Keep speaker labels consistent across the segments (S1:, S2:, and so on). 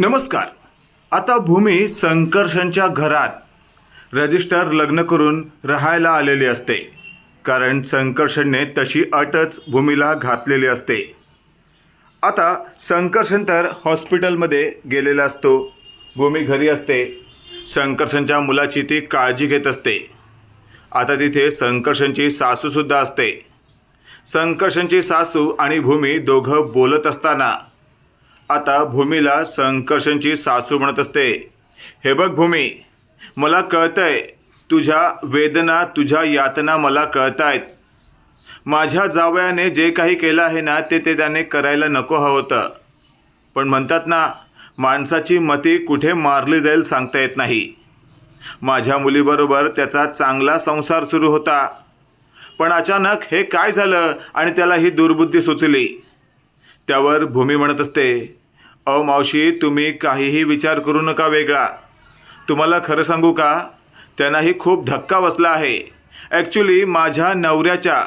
S1: नमस्कार. आता भूमी संकर्षणच्या घरात. रजिस्टर लग्न करून राहायला आलेली असते. कारण संकर्षणने तशी अटच भूमीला घातलेली असते. आता संकर्षण तर हॉस्पिटलमध्ये गेलेला असतो. भूमी घरी असते. संकर्षणच्या मुलाची ती काळजी घेत असते. आता तिथे संकर्षणची सासूसुद्धा असते. संकर्षणची सासू आणि भूमी दोघं बोलत असताना आता भूमीला संकर्षणची सासू म्हणत असते. हे बघ भूमी मला कळतंय तुझ्या वेदना तुझ्या यातना मला कळतायत. माझ्या जावयाने जे काही केलं आहे ना ते ते त्याने करायला नको हवं होतं. पण म्हणतात ना माणसाची मती कुठे मारली जाईल सांगता येत नाही. माझ्या मुलीबरोबर त्याचा चांगला संसार सुरू होता. पण अचानक हे काय झालं आणि त्याला ही दुर्बुद्धी सुचली. त्यावर भूमी म्हणत असते अहो मावशी तुम्ही काहीही विचार करू नका वेगळा. तुम्हाला खरं सांगू का? त्यांनाही खूप धक्का बसला आहे. ॲक्च्युली माझ्या नवऱ्याच्या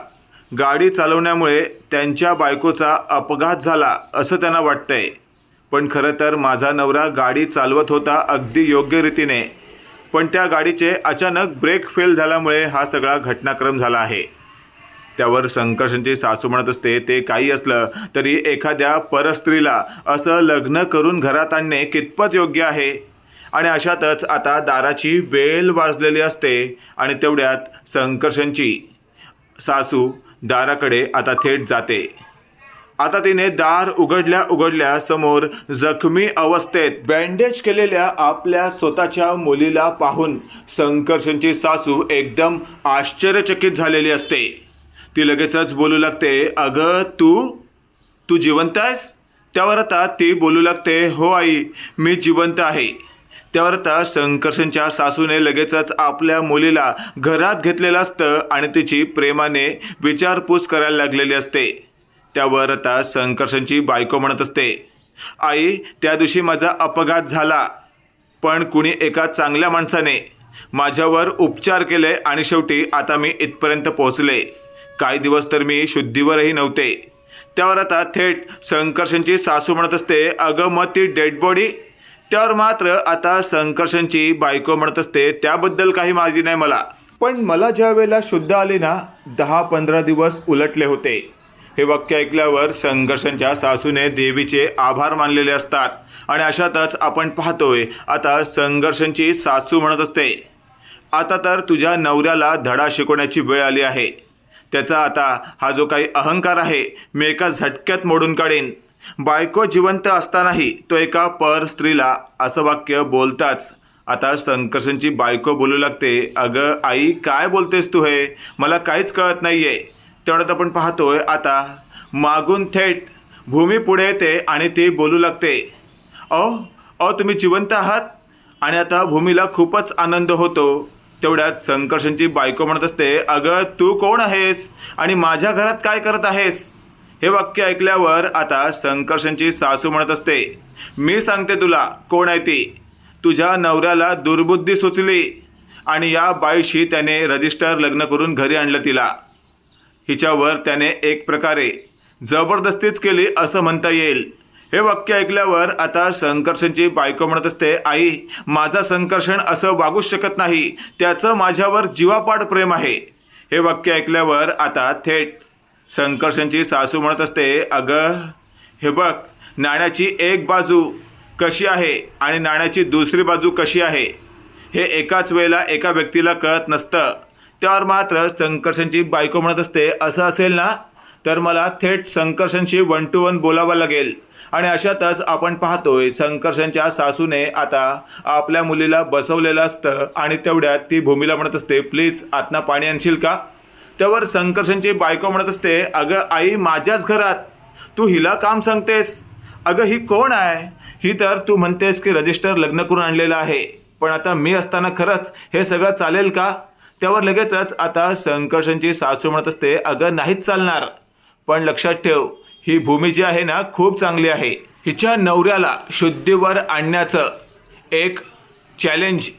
S1: गाडी चालवण्यामुळे त्यांच्या बायकोचा अपघात झाला असं त्यांना वाटतंय. पण खरं तर माझा नवरा गाडी चालवत होता अगदी योग्य रीतीने. पण त्या गाडीचे अचानक ब्रेक फेल झाल्यामुळे हा सगळा घटनाक्रम झाला आहे. त्यावर संकर्षणची सासू म्हणत असते ते काही असलं तरी एखाद्या परस्त्रीला असं लग्न करून घरात आणणे कितपत योग्य आहे? आणि अशातच आता दाराची वेल वाजलेली असते आणि तेवढ्यात संकर्षणची सासू दाराकडे आता थेट जाते. आता तिने दार उघडल्या उघडल्या समोर जखमी अवस्थेत बँडेज केलेल्या आपल्या स्वतःच्या मुलीला पाहून संकर्षणची सासू एकदम आश्चर्यचकित झालेली असते. ती लगेचच बोलू लागते अगं तू तू जिवंत आहेस? त्यावर आता ती बोलू लागते हो आई मी जिवंत आहे. त्यावर आता संकर्षणच्या सासूने लगेचच आपल्या मुलीला घरात घेतलेलं असतं आणि तिची प्रेमाने विचारपूस करायला लागलेली असते. त्यावर आता संकर्षणची बायको म्हणत असते आई त्या दिवशी माझा अपघात झाला पण कुणी एका चांगल्या माणसाने माझ्यावर उपचार केले आणि शेवटी आता मी इथपर्यंत पोहोचले. काही दिवस तर मी शुद्धीवरही नव्हते. त्यावर आता थेट संकर्षणची सासू म्हणत असते अगं मग ती डेड बॉडी त्यावर मात्र आता संकर्षणची बायको म्हणत असते त्याबद्दल काही माहिती नाही मला. पण मला ज्या वेळेला शुद्ध आली ना दहा पंधरा दिवस उलटले होते. हे वाक्य ऐकल्यावर संघर्षांच्या सासूने देवीचे आभार मानलेले असतात आणि अशातच आपण पाहतोय आता संघर्षांची सासू म्हणत असते आता तर तुझ्या नवऱ्याला धडा शिकवण्याची वेळ आली आहे. त्याचा आता हा जो काही अहंकार आहे मी एका झटक्यात मोडून काढेन. बायको जिवंत असतानाही तो एका पर स्त्रीला असं वाक्य बोलताच आता संकर्षणची बायको बोलू लागते अगं आई काय बोलतेस तू हे? मला काहीच कळत नाही आहे तेवढ्यात आपण पाहतोय आता मागून थेट भूमी पुढे येते आणि ती बोलू लागते. अहो अहो तुम्ही जिवंत आहात? आणि आता भूमीला खूपच आनंद होतो. तेवढ्यात संकर्षणची बायको म्हणत असते अगं तू कोण आहेस? आणि माझ्या घरात काय करत आहेस? हे वाक्य ऐकल्यावर आता संकर्षणची सासू म्हणत असते मी सांगते तुला कोण आहे ती? तुझ्या नवऱ्याला दुर्बुद्धी सुचली आणि या बाईशी त्याने रजिस्टर लग्न करून घरी आणलं तिला. हिच्यावर त्याने एक प्रकारे जबरदस्तीच केली असं म्हणता येईल. हे वाक्य ऐकल्यावर आता संकर्षणची बायको म्हणत असते आई माझा संकर्षण असं वागूच शकत नाही. त्याचं माझ्यावर जीवापाड प्रेम आहे. हे वाक्य ऐकल्यावर आता थेट संकर्षणची सासू म्हणत असते अगं हे बघ नाण्याची एक बाजू कशी आहे आणि नाण्याची दुसरी बाजू कशी आहे? हे एकाच वेळेला एका व्यक्तीला कळत नसतं. त्यावर मात्र संकर्षणची बायको म्हणत असते असं असेल ना? तर मला थेट संकर्षणशी वन टू वन बोलावं लागेल. आणि अशातच आपण पाहतोय संकर्षणच्या सासूने आता आपल्या मुलीला बसवलेलं असतं आणि तेवढ्यात ती भूमीला म्हणत असते प्लीज आतना पाणी आणशील का? त्यावर संकर्षणची बायको म्हणत असते अगं आई माझ्याच घरात. तू हिला काम सांगतेस? अगं ही कोण आहे? ही तर तू म्हणतेस की रजिस्टर लग्न करून आणलेलं आहे. पण आता मी असताना खरंच हे सगळं चालेल का? त्यावर लगेचच आता संकर्षणची सासू म्हणत असते अगं नाहीच चालणार. पण लक्षात ठेव ही भूमी जी आहे ना खूप चांगली आहे. हिच्या नवऱ्याला शुद्धीवर आणण्याचं एक चॅलेंज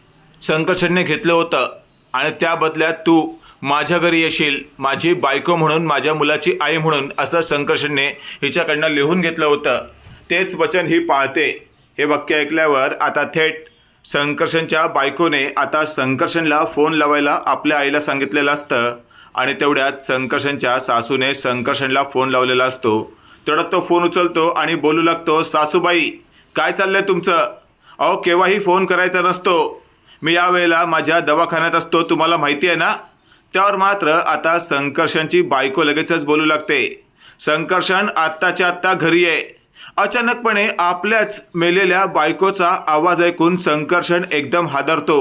S1: संकर्षणने घेतलं होतं. आणि त्या बदल्यात तू माझ्या घरी येशील माझी बायको म्हणून माझ्या मुलाची आई म्हणून असं संकर्षणने हिच्याकडनं लिहून घेतलं होतं. तेच वचन ही पाळते. हे वाक्य ऐकल्यावर आता थेट संकर्षणच्या बायकोने आता संकर्षणला फोन लावायला आपल्या आईला सांगितलेलं असतं. आणि तेवढ्यात संकर्षणच्या सासूने संकर्षणला फोन लावलेला असतो. तेवढ्यात तो फोन उचलतो आणि बोलू लागतो सासूबाई काय चाललंय तुमचं? अहो केव्हाही फोन करायचा नसतो. मी यावेळेला माझ्या दवाखान्यात असतो तुम्हाला माहिती आहे ना? त्यावर मात्र आता संकर्षणची बायको लगेचच बोलू लागते. संकर्षण आत्ताच्या आत्ता घरी आहे अचानकपणे आपल्याच मेलेल्या बायकोचा आवाज ऐकून संकर्षण एकदम हादरतो.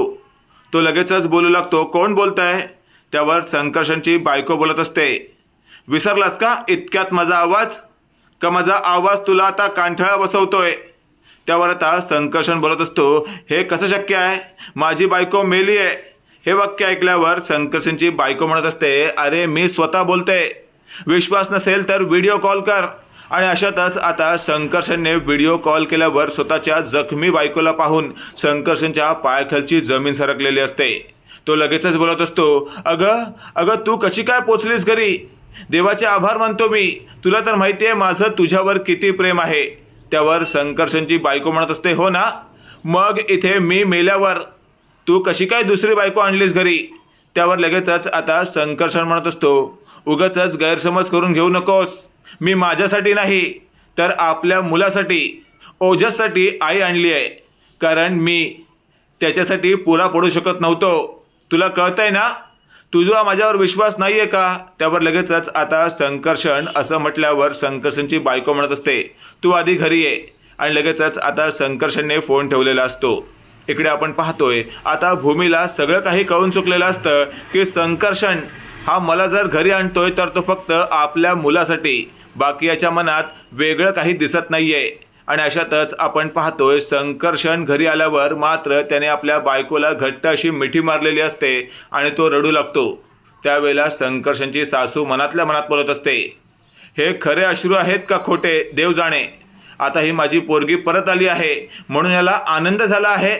S1: तो लगेचच बोलू लागतो कोण बोलत आहे त्यावर संकर्षणची बायको बोलत असते. विसरलास का? इतक्यात माझा आवाज? का माझा आवाज तुला आता कांठळा बसवतोय? त्यावर आता संकर्षण बोलत असतो हे कसं शक्य आहे? माझी बायको मेली आहे. हे वाक्य ऐकल्यावर संकर्षणची बायको म्हणत असते अरे मी स्वतः बोलते. विश्वास नसेल तर व्हिडिओ कॉल कर. आणि अशातच आता संकर्षणने व्हिडिओ कॉल केल्यावर स्वतःच्या जखमी बायकोला पाहून संकर्षणच्या पायाखालची जमीन सरकलेली असते. तो लगेचच बोलत असतो अगं अगं तू कशी काय पोचलीस घरी? देवाचे आभार मानतो मी. तुला तर माहिती आहे माझं तुझ्यावर किती प्रेम आहे. त्यावर संकर्षणची बायको म्हणत असते हो ना? मग इथे मी मेल्यावर तू कशी काय दुसरी बायको आणलीस घरी? त्यावर लगेचच आता संकर्षण म्हणत असतो उगाचच गैरसमज करून घेऊ नकोस. मी माझ्यासाठी नाही तर आपल्या मुलासाठी ओजससाठी आई आणली आहे. कारण मी त्याच्यासाठी पुरा पडू शकत नव्हतो. तुला कळतंय ना? तुझा माझ्यावर विश्वास नाही आहे का? त्यावर लगेचच आता संकर्षण असं म्हटल्यावर संकर्षणची बायको म्हणत असते तू आधी घरी ये. आणि लगेचच आता संकर्षणने फोन ठेवलेला असतो. इकडे आपण पाहतोय आता भूमीला सगळं काही कळून चुकलेलं असतं की संकर्षण हा मला जर घरी आणतोय तर तो फक्त आपल्या मुलासाठी. बाकी याच्या मनात वेगळं काही दिसत नाही आहे आणि अशातच आपण पाहतोय संकर्षण घरी आल्यावर मात्र त्याने आपल्या बायकोला घट्ट अशी मिठी मारलेली असते आणि तो रडू लागतो. त्यावेळेला संकर्षणची सासू मनातल्या मनात बोलत असते हे खरे अश्रू आहेत का खोटे? देव जाणे. आता ही माझी पोरगी परत आली आहे. म्हणून याला आनंद झाला आहे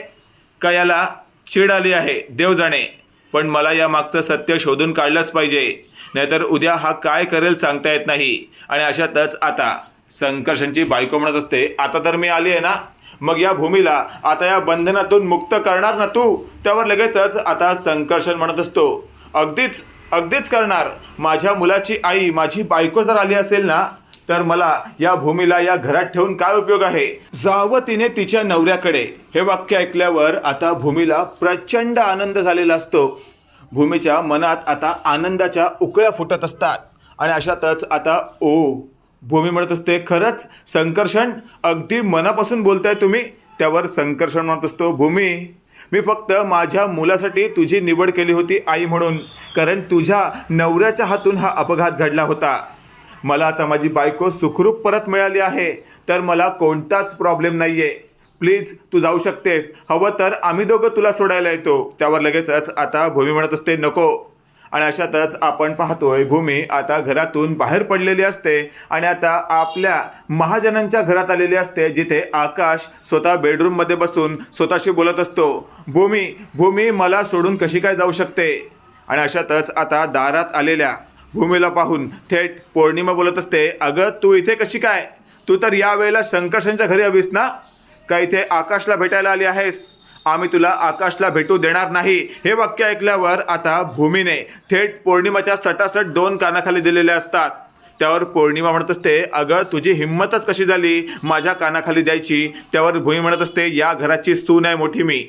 S1: का याला चीड आली आहे? देव जाणे. पण मला या मागचं सत्य शोधून काढलंच पाहिजे. नाहीतर उद्या हा काय करेल सांगता येत नाही. आणि अशातच आता संकर्षणची बायको म्हणत असते आता तर मी आली आहे ना. मग या भूमीला आता या बंधनातून मुक्त करणार ना तू? त्यावर लगेचच आता संकर्षण म्हणत असतो. अगदीच अगदीच करणार. माझ्या मुलाची आई माझी बायको जर आली असेल ना तर मला या भूमीला या घरात ठेवून काय उपयोग आहे? जावं तिने तिच्या नवऱ्याकडे हे वाक्य ऐकल्यावर आता भूमीला प्रचंड आनंद झालेला असतो. भूमीच्या मनात आता आनंदाच्या उकळ्या फुटत असतात आणि अशातच आता ओ भूमी म्हणत असते खरंच संकर्षण अगदी मनापासून बोलताय तुम्ही. त्यावर संकर्षण म्हणत असतो भूमी मी फक्त माझ्या मुलासाठी तुझी निवड केली होती आई म्हणून कारण तुझ्या नवऱ्याच्या हातून हा अपघात घडला होता. मला आता माझी बायको सुखरूप परत मिळाली आहे तर मला कोणताच प्रॉब्लेम नाही आहे प्लीज तू जाऊ शकतेस. हवं तर आम्ही दोघं तुला सोडायला येतो. त्यावर लगेचच आता भूमी म्हणत असते नको. आणि अशातच आपण पाहतोय भूमी आता घरातून बाहेर पडलेली असते आणि आता आपल्या महाजनांच्या घरात आलेली असते जिथे आकाश स्वतः बेडरूममध्ये बसून स्वतःशी बोलत असतो. भूमी भूमी मला सोडून कशी काय जाऊ शकते? आणि अशातच आता दारात आलेल्या भूमीला पाहून थेट पौर्णिमा बोलत असते अगं तू इथे कशी काय? तू तर यावेळेला संकर्षणच्या घरी हवीस ना? का इथे आकाशला भेटायला आली आहेस? आम्ही तुला आकाशला भेटू देणार नाही. हे वाक्य ऐकल्यावर आता भूमीने थेट पौर्णिमाच्या सटासट दोन कानाखाली दिलेले असतात. त्यावर पौर्णिमा म्हणत असते अगं तुझी हिंमतच कशी झाली? माझ्या कानाखाली द्यायची. त्यावर भूमी म्हणत असते या घराची सून आहे मोठी मी.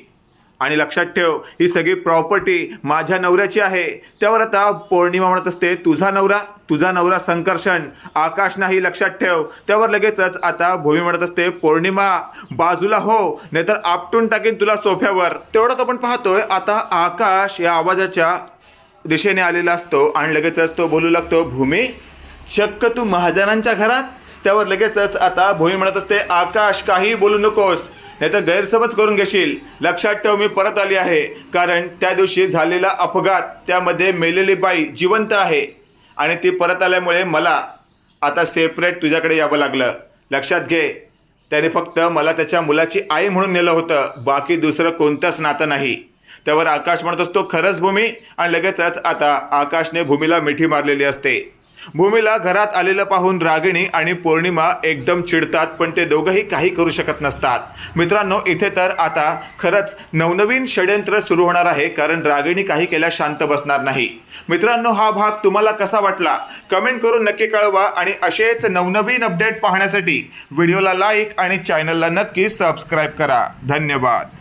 S1: आणि लक्षात ठेव ही सगळी प्रॉपर्टी माझ्या नवऱ्याची आहे. त्यावर आता पौर्णिमा म्हणत असते तुझा नवरा तुझा नवरा संकर्षण आकाश नाही लक्षात ठेव. त्यावर लगेचच आता भूमी म्हणत असते पौर्णिमा बाजूला हो नाहीतर आपटून टाकीन तुला सोफ्यावर. तेवढंच आपण पाहतोय आता आकाश या आवाजाच्या दिशेने आलेला असतो आणि लगेचच तो बोलू लागतो भूमी चक्क तू महाजनांच्या घरात? त्यावर लगेचच आता भूमी म्हणत असते आकाश काही बोलू नकोस. नाही तर गैरसमज करून घेशील. लक्षात ठेव मी परत आली आहे. कारण त्या दिवशी झालेला अपघात त्यामध्ये मेलेली बाई जिवंत आहे. आणि ती परत आल्यामुळे मला आता सेपरेट तुझ्याकडे यावं लागलं. लक्षात घे. त्याने फक्त मला त्याच्या मुलाची आई म्हणून नेलं होतं. बाकी दुसरं कोणतंच नातं नाही. त्यावर आकाश म्हणत असतो खरंच भूमी? आणि लगेचच आता आकाशने भूमीला मिठी मारलेली असते. भूमीला घरात आलेलं पाहून रागिणी आणि पौर्णिमा एकदम चिडतात पण ते दोघंही काही करू शकत नसतात. मित्रांनो इथे तर आता खरंच नवनवीन षड्यंत्र सुरू होणार आहे कारण रागिणी काही केल्या शांत बसणार नाही. मित्रांनो हा भाग तुम्हाला कसा वाटला? कमेंट करून नक्की कळवा आणि असेच नवनवीन अपडेट पाहण्यासाठी व्हिडिओला लाईक आणि चॅनलला नक्की सबस्क्राईब करा. धन्यवाद.